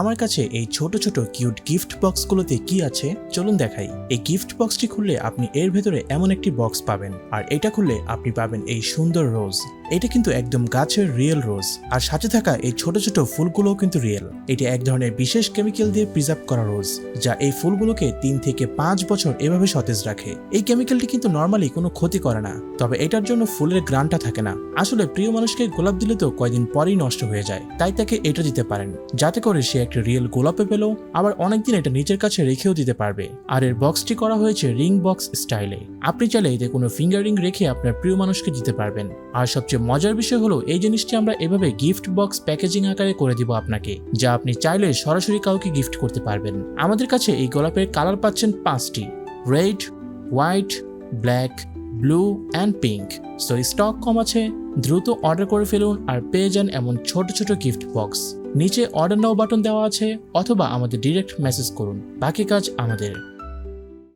আমার কাছে এই ছোট ছোট কিউট গিফট বক্সগুলোতে কি আছে, চলুন দেখাই। এই গিফট বক্সটি খুললে আপনি এর ভেতরে এমন একটি বক্স পাবেন, আর এটা খুললে আপনি পাবেন এই সুন্দর রোজ এটা কিন্তু একদম গাছের রিয়েল রোজ আর সাথে থাকা এই ছোট ছোট ফুলগুলোও কিন্তু রিয়েল এটা এক ধরনের বিশেষ কেমিক্যাল দিয়ে প্রিজার্ভ করা রোজ যা এই ফুলগুলোকে তিন থেকে পাঁচ বছর এভাবে সতেজ রাখে। এই কেমিক্যালটি কিন্তু নর্মালি কোনো ক্ষতি করে না, তবে এটার জন্য ফুলের গ্রানটা থাকে না। আসলে প্রিয় মানুষকে গোলাপ দিলে তো কয়দিন পরেই নষ্ট হয়ে যায়, তাই তাকে এটা দিতে পারেন, যাতে করে সে একটা রিয়েল গোলাপে পেল আবার অনেকদিন এটা নিজের কাছে রেখেও দিতে পারবে। আর এর বক্সটি করা হয়েছে রিং বক্স স্টাইলে আপনি চাইলে এতে কোনো ফিঙ্গার রিং রেখে আপনার প্রিয় মানুষকে দিতে পারবেন। আর সবচেয়ে মজার বিষয় হলো, এই জিনিসটি আমরা এভাবে গিফট বক্স প্যাকেজিং আকারে করে দিব আপনাকে, যা আপনি চাইলে সরাসরি কাউকে গিফট করতে পারবেন। আমাদের কাছে এই গোলাপের কালার পাচ্ছেন পাঁচটি red white black blue and pink so stock কম আছে, দ্রুত অর্ডার করে ফেলুন আর পেয়ে যান এমন ছোট ছোট গিফট বক্স নিচে অর্ডার নাও বাটন দেওয়া আছে অথবা আমাদের ডিরেক্ট মেসেজ করুন। বাকি কাজ আমাদের।